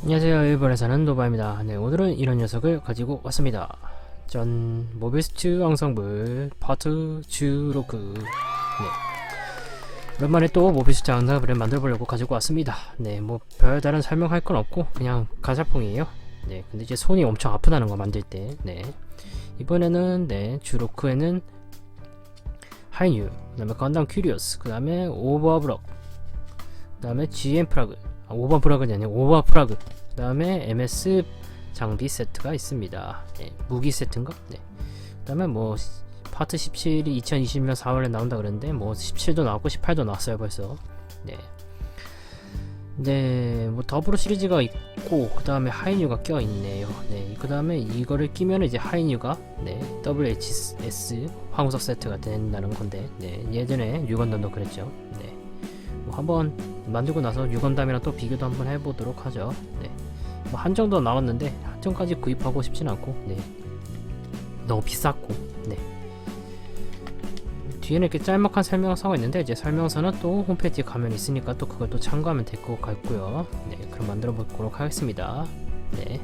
안녕하세요. 일본에 사는 노바입니다. 네 오늘은 이런 녀석을 가지고 왔습니다. 전 모비스트 앙상블 파트 주로크. 네. 오랜만에 또 모비스트 앙상블을 만들어 보려고 가지고 왔습니다. 네뭐 별다른 설명할 건 없고 그냥 가자풍이에요. 네 근데 이제 손이 엄청 아프다는 거 만들 때네. 이번에는 네 주로크에는 하이뉴 그 다음에 건담 큐리오스 그 다음에 오버블럭 그 다음에 GM 프라그 아, 오버 프라그는 아니고 오버 프라그 그 다음에 MS 장비 세트가 있습니다 네, 무기 세트인가? 네. 그 다음에 뭐 시- 파트 17이 2020년 4월에 나온다 그랬는데 뭐 17도 나왔고 18도 나왔어요 벌써 네. 네, 뭐 더블로 시리즈가 있고 그 다음에 하이뉴가 껴 있네요. 네, 그 다음에 이거를 끼면 이제 하이뉴가 네 WHS 황우석 세트가 된다는 건데, 네 예전에 유건담도 그랬죠. 네, 뭐 한번 만들고 나서 유건담이랑 또 비교도 한번 해보도록 하죠. 네, 뭐 한정도 나왔는데 한정까지 구입하고 싶진 않고, 네 너무 비쌌고, 네. 뒤에는 이렇게 짤막한 설명서가 있는데 이제 설명서는 또 홈페이지에 가면 있으니까 또 그걸 또 참고하면 될 것 같고요. 네, 그럼 만들어 보도록 하겠습니다. 네.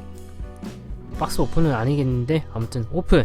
박스 오픈은 아니겠는데 아무튼 오픈.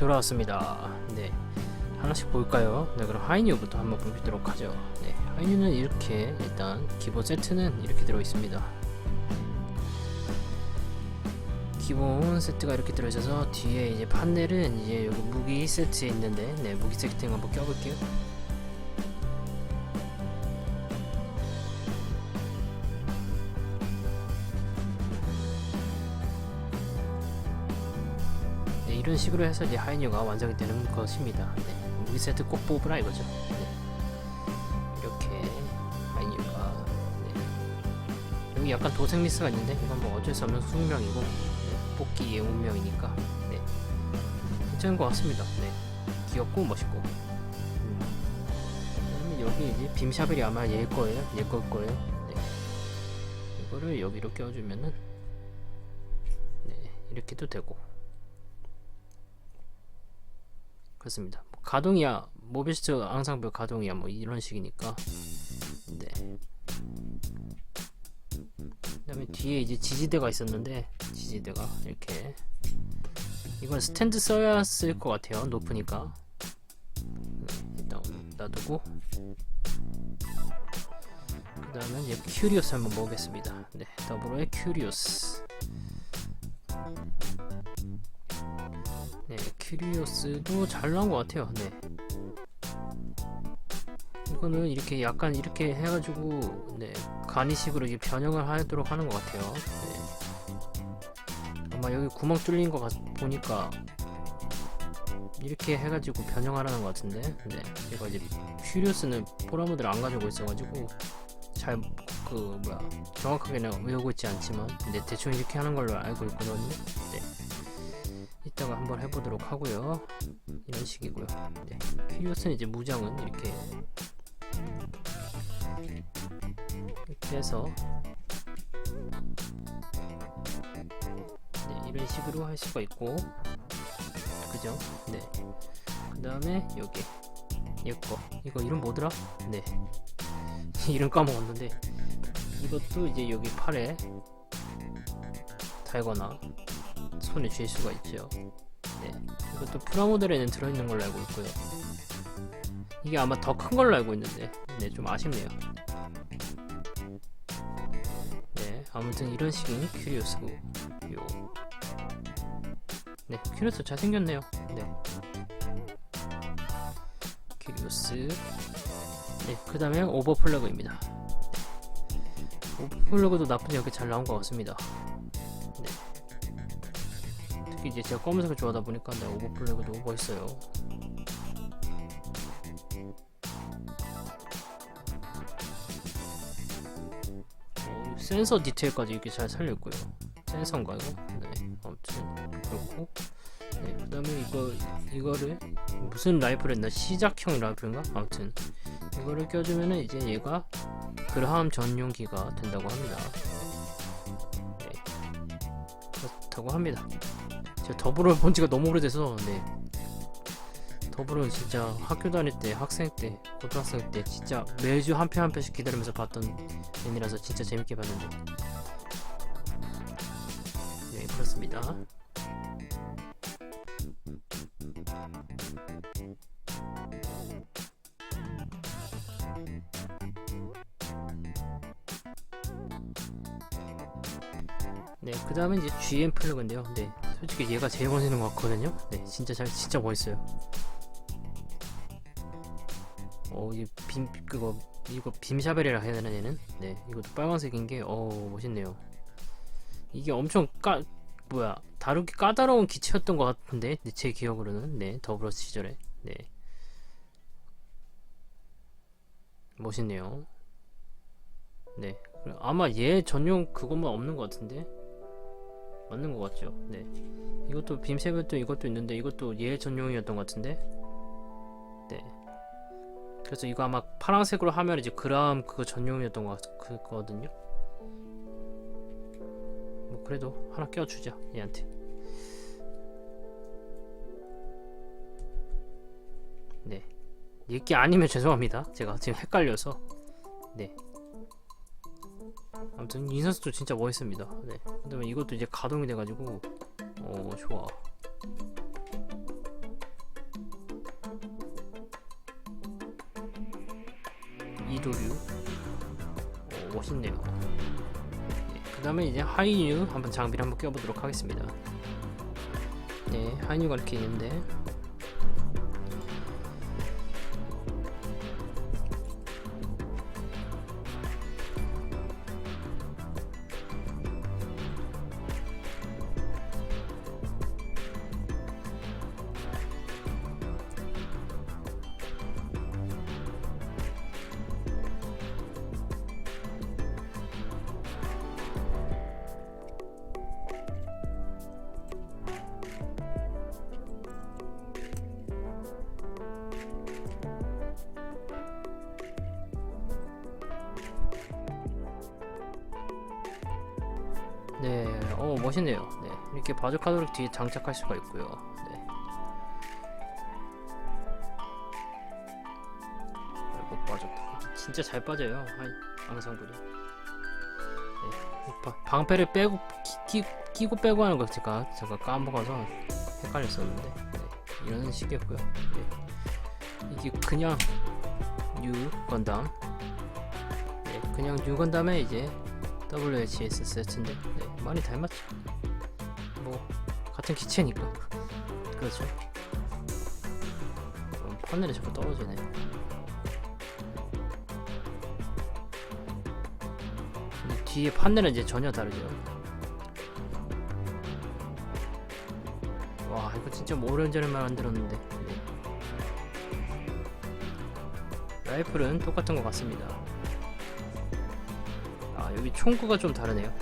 돌아왔습니다. 네. 하나씩 볼까요? 네, 그럼 하이뉴부터 한번 보도록 하죠. 네. 하이뉴는 이렇게 일단 기본 세트는 이렇게 들어 있습니다. 기본 세트가 이렇게 들어있어서 뒤에 이제 판넬은 이제 여기 무기 세트에 있는데 네 무기 세트 한번 껴볼게요. 이런 식으로 해서 이제 하이뉴가 완성이 되는 것입니다. 네, 무기 세트 꼭 뽑으라 이거죠. 네. 이렇게 하이뉴가 네. 여기 약간 도색 미스가 있는데 이건 뭐 어쩔 수 없는 숙명이고 네, 뽑기의 운명이니까 네. 괜찮은 것 같습니다. 네. 귀엽고 멋있고. 음. 그다음에 여기 이제 빔샤벨이 아마 얘일 거예요. 얘걸 거예요. 네. 이거를 여기로 껴주면은 네, 이렇게도 되고. 그렇습니다. 뭐 가동이야 모비스트 앙상블 가동이야 뭐 이런 식이니까. 네. 그다음에 뒤에 이제 지지대가 있었는데 지지대가 이렇게 이건 스탠드 써야 쓸 것 같아요. 높으니까. 네, 일단 놔두고 그 다음에 이제 큐리오스 한번 먹겠습니다. 네, 더불어의 큐리오스. 네, 큐리오스도 잘 나온 것 같아요. 네. 이거는 이렇게 약간 이렇게 해가지고 네 간이식으로 이제 변형을 하도록 하는 것 같아요. 네. 아마 여기 구멍 뚫린 거 같, 보니까 이렇게 해가지고 변형하라는 것 같은데 네 제가 이제 큐리오스는 포라모드를 안 가지고 있어가지고 잘 그 뭐야 정확하게는 외우고 있지 않지만 근데 대충 이렇게 하는 걸로 알고 있거든요. 네. 이따가 한번 해보도록 하고요 이런 식이고요 네. 필요스는 이제 무장은 이렇게 이렇게 해서 네, 이런 식으로 할 수가 있고 그죠? 네. 그 다음에 여기 얘거 이거 이름 뭐더라? 네. 이름 까먹었는데 이것도 이제 여기 팔에 달거나 손에 쥘 수가 있죠. 네 이것도 프라모델에는 들어있는 걸로 알고 있고요. 이게 아마 더 큰 걸로 알고 있는데 네 좀 아쉽네요. 네 아무튼 이런 식인 큐리오스고 요. 네 큐리오스 잘생겼네요. 네 큐리오스 네, 그 다음에 오버플러그입니다. 오버플러그도 나쁘지 않게 잘 나온 것 같습니다. 이제 제가 검은색을 좋아하다 보니까 네, 오버플러그도 멋있어요. 어, 센서 디테일까지 이렇게 잘 살려있고요. 센서인가요? 네, 아무튼 그렇고 네, 그 다음에 이거 이거를 무슨 라이프를 했나 시작형 라이프인가? 아무튼 이거를 껴주면은 이제 얘가 그라함 전용기가 된다고 합니다. 네. 그렇다고 합니다. 제가 더블을 본 지가 너무 오래돼서 네. 더블은 진짜 학교 다닐 때, 학생 때, 고등학생 때 진짜 매주 한 편 한 편씩 기다리면서 봤던 애니라서 진짜 재밌게 봤는데. 네, 그렇습니다. 네, 그 다음에 이제 GM 플러그인데요. 네, 솔직히 얘가 제일 멋있는 것 같거든요. 네, 진짜 잘, 진짜 멋있어요. 어, 이 빔, 그거, 이거 빔샤벨이라 해야 되나, 얘는? 네, 이것도 빨간색인 게, 어 멋있네요. 이게 엄청 까, 뭐야, 다루기 까다로운 기체였던 것 같은데, 네, 제 기억으로는. 네, 더블러스 시절에. 네. 멋있네요. 네. 아마 얘 전용 그것만 없는 것 같은데? 맞는 것 같죠? 네. 이것도 빔세븐도 이것도 있는데 이것도 얘 전용이었던 것 같은데? 네. 그래서 이거 아마 파란색으로 하면 이제 그람 그거 전용이었던 것 같거든요. 뭐 그래도 하나 껴주자 얘한테. 네. 얘게 아니면 죄송합니다. 제가 지금 헷갈려서. 네. 아무튼 이 선수도 진짜 멋있습니다. 네. 그다음에 이것도 이제 가동이 돼가지고 오 좋아. 이도류 오 멋있네요. 네. 그다음에 이제 하이뉴 한번 장비를 한번 껴보도록 하겠습니다. 네, 하이뉴가 이렇게 있는데 네, 어 멋있네요. 네, 이렇게 바주카드를 뒤에 장착할 수가 있고요. 네. 아이고 빠졌다. 진짜 잘 빠져요. 앙상블이. 네, 바- 방패를 빼고 끼, 끼, 끼고 빼고 하는 거 제가 제가 까먹어서 헷갈렸었는데 네, 이런 식이었고요. 네. 이게 그냥 뉴 건담. 네, 그냥 뉴 건담에 이제 WHS 세트인데 네, 많이 닮았죠. 뭐 같은 기체니까 그렇죠. 어, 판넬이 자꾸 떨어지네. 근데 뒤에 판넬은 이제 전혀 다르죠. 와 이거 진짜 뭐 오랜전에 만들었는데 네. 라이플은 똑같은 것 같습니다. 아 여기 총구가 좀 다르네요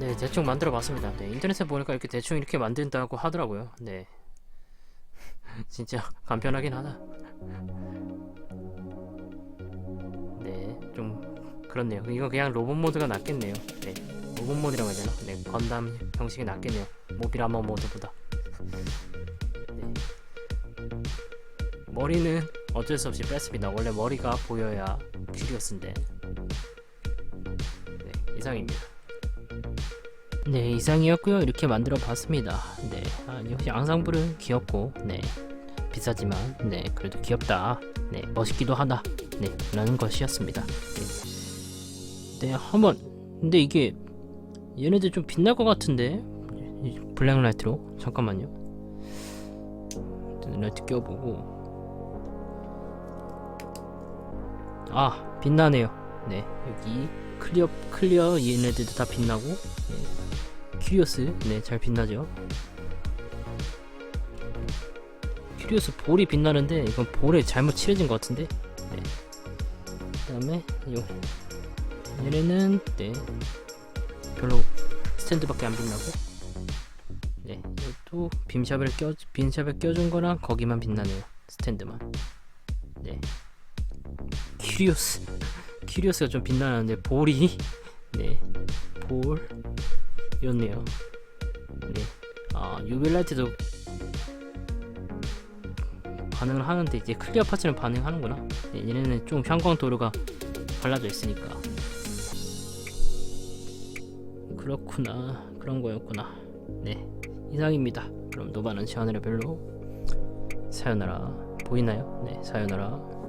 네, 대충 만들어 봤습니다. 네, 인터넷에 보니까 이렇게 대충 이렇게 만든다고 하더라고요. 네. 진짜 간편하긴 하다. 네, 좀 그렇네요. 이거 그냥 로봇 모드가 낫겠네요. 네, 로봇 모드라고 해야 되나? 네, 건담 형식이 낫겠네요. 모비라머 모드보다. 네. 머리는 어쩔 수 없이 뺐습니다. 원래 머리가 보여야 큐리어스인데. 네, 이상입니다. 네, 이상이었고요. 이렇게 만들어 봤습니다. 네, 아, 역시 앙상블은 귀엽고, 네, 비싸지만, 네, 그래도 귀엽다. 네, 멋있기도 하다. 네, 라는 것이었습니다. 네, 네 한번, 근데 이게 얘네들 좀 빛날 것 같은데 이 블랙라이트로 잠깐만요. 라이트 껴보고, 아 빛나네요. 네, 여기 클리어 클리어 얘네들도 다 빛나고. 네. 큐리오스 네 잘 빛나죠? 큐리오스 볼이 빛나는데 이건 볼에 잘못 칠해진 것 같은데? 네. 그 다음에 요 얘네는 네. 별로 스탠드밖에 안 빛나고. 네 이것도 빔샵을 껴 빔샵을 껴준 거랑 거기만 빛나네요 스탠드만. 네. 큐리오스. 큐리오스가 좀 빛나는데 볼이? 네 볼 이렇네요. 네. 아, 유빌라이트도 반응을 하는데 이제 클리어 파츠는 반응하는구나. 네, 얘네는 좀 형광 도료가 발라져 있으니까. 그렇구나. 그런 거였구나. 네. 이상입니다. 그럼 노바는 시하늘의 별로 사요나라 보이나요? 네, 사요나라.